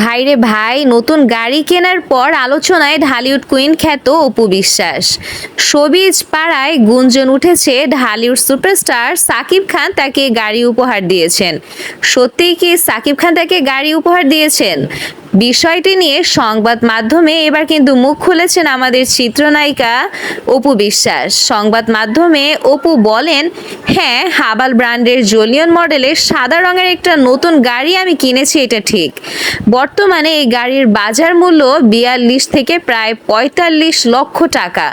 ভাইরে ভাই, নতুন গাড়ি কেনার পর আলোচনায় ঢালিউড কুইন খ্যাত অপু বিশ্বাস। সবিজ পাড়ায় গুঞ্জন উঠেছে ঢালিউড সুপারস্টার সাকিব খান তাকে গাড়ি উপহার দিয়েছেন। সত্যিই কি সাকিব খান তাকে গাড়ি উপহার দিয়েছেন? বিষয়টি নিয়ে সংবাদ মাধ্যমে এবার কিন্তু মুখ খুলেছেন আমাদের চিত্রনায়িকা অপু বিশ্বাস। সংবাদ মাধ্যমে অপু বলেন হ্যাঁ হাবাল ব্র্যান্ডের জোলিয়ন মডেলের সাদা রঙের একটা নতুন গাড়ি আমি কিনেছি, এটা ঠিক। বর্তমানে এই গাড়ির বাজার মূল্য বিয়াল্লিশ থেকে প্রায় পঁয়তাল্লিশ লক্ষ টাকা।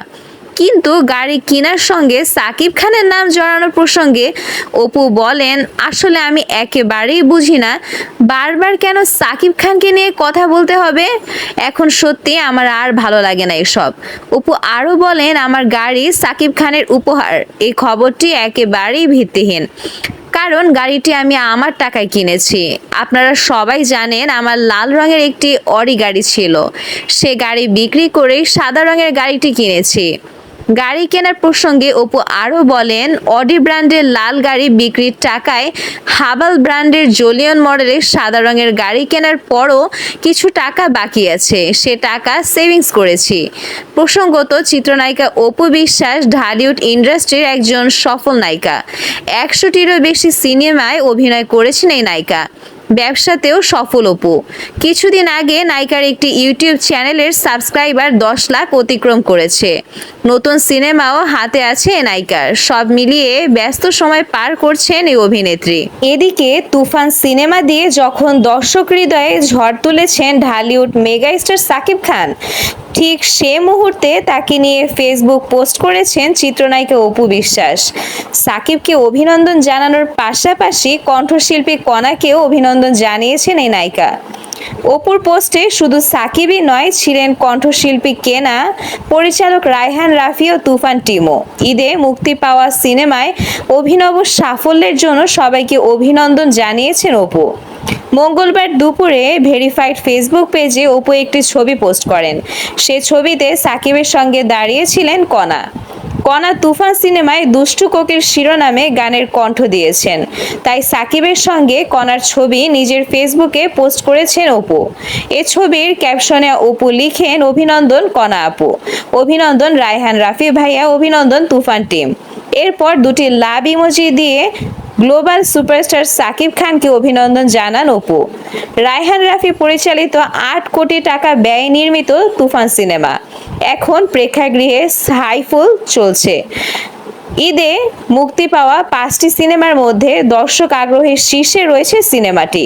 কিন্তু গাড়ি কেনার সঙ্গে সাকিব খানের নাম জড়ানোর প্রসঙ্গে অপু বলেন, আসলে আমি একেবারেই বুঝি না, বারবার কেন সাকিব খানকে নিয়ে কথা বলতে হবে? এখন সত্যি আমার আর ভালো লাগে না এসব। অপু আরও বলেন, আমার গাড়ি সাকিব খানের উপহার। এই খবরটি একেবারেই ভিত্তিহীন। কারণ গাড়িটি আমি আমার টাকায় কিনেছি। আপনারা সবাই জানেন আমার লাল রঙের একটি অরি গাড়ি ছিল। সে গাড়ি বিক্রি করেই সাদা রঙের গাড়িটি কিনেছি। গাড়ি কেনার প্রসঙ্গে অপু আরও বলেন, অডি ব্র্যান্ডের লাল গাড়ি বিক্রির টাকায় হাবাল ব্র্যান্ডের জোলিয়ন মডেলের সাদা রঙের গাড়ি কেনার পরও কিছু টাকা বাকি আছে। সে টাকা সেভিংস করেছি। প্রসঙ্গত, চিত্রনায়িকা অপু বিশ্বাস ঢালিউড ইন্ডাস্ট্রির একজন সফল নায়িকা। একশোটিরও বেশি সিনেমায় অভিনয় করেছেন এই নায়িকা। ব্যবসাতেও সফল অপু। কিছুদিন আগে নায়িকার একটি ইউটিউব চ্যানেলের সাবস্ক্রাইবার দশ লাখ অতিক্রম করেছে। নতুন সিনেমাও হাতে আছে নায়িকার। সব মিলিয়ে ব্যস্ত সময় পার করছেন এই অভিনেত্রী। এদিকে তুফান সিনেমা দিয়ে যখন দর্শক হৃদয়ে ঝড় তুলেছেন ঢালিউড মেগা স্টার সাকিব খান, ঠিক সে মুহূর্তে তাকে নিয়ে ফেসবুক পোস্ট করেছেন চিত্রনায়িকা অপু বিশ্বাস। সাকিবকে অভিনন্দন জানানোর পাশাপাশি কণ্ঠশিল্পী কণাকেও অভিনন্দন জানিয়েছেন এই নায়িকা। অপুর পোস্টে শুধু সাকিবই নয়, ছিলেন কণ্ঠশিল্পী কেনা, পরিচালক রায়হান রাফি ও তুফান টিমো। ঈদে মুক্তি পাওয়া সিনেমায় অভিনব সাফল্যের জন্য সবাইকে অভিনন্দন জানিয়েছেন অপু। মঙ্গলবার দুপুরে ভেরিফাইড ফেসবুক পেজে অপু একটি ছবি পোস্ট করেন। সে ছবিতে সাকিবের সঙ্গে দাঁড়িয়েছিলেন কণা কণা তুফান সিনেমায় দুষ্টু কোকের শিরোনামে গানের কণ্ঠ দিয়েছেন। তাই সাকিবের সঙ্গে কণার ছবি নিজের ফেসবুকে পোস্ট করেছেন অপু। এ ছবির ক্যাপশনে অপু লিখেন, অভিনন্দন কণা আপু। অভিনন্দন রায়হান রাফি ভাইয়া, অভিনন্দন তুফান টিম। এরপর দুটি লাভ ইমোজি দিয়ে গ্লোবাল সুপারস্টার সাকিব খানকে অভিনন্দন জানান অপু। রায়হান রাফি পরিচালিত আট কোটি টাকা ব্যয় নির্মিত তুফান সিনেমা। এখন প্রেক্ষাগৃহে সাইফুল চলছে। ঈদে মুক্তি পাওয়া পাঁচটি সিনেমার মধ্যে দর্শক আগ্রহের শীর্ষে রয়েছে সিনেমাটি।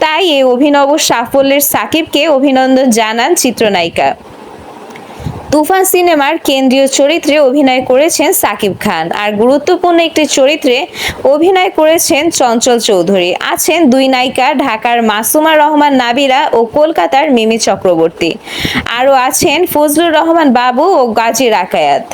তাই এই অভিনব সাফল্যের সাকিবকে অভিনন্দন জানান চিত্রনায়িকা। তুফান সিনেমার কেন্দ্রীয় চরিত্রে অভিনয় করেছেন সাকিব খান। আর গুরুত্বপূর্ণ একটি চরিত্রে অভিনয় করেছেন চঞ্চল চৌধুরী। আছেন দুই নায়িকা ঢাকার মাসুমা রহমান নাবিরা ও কলকাতার মিমি চক্রবর্তী। আরও আছেন ফজলুর রহমান বাবু ও গাজী রাকায়াত।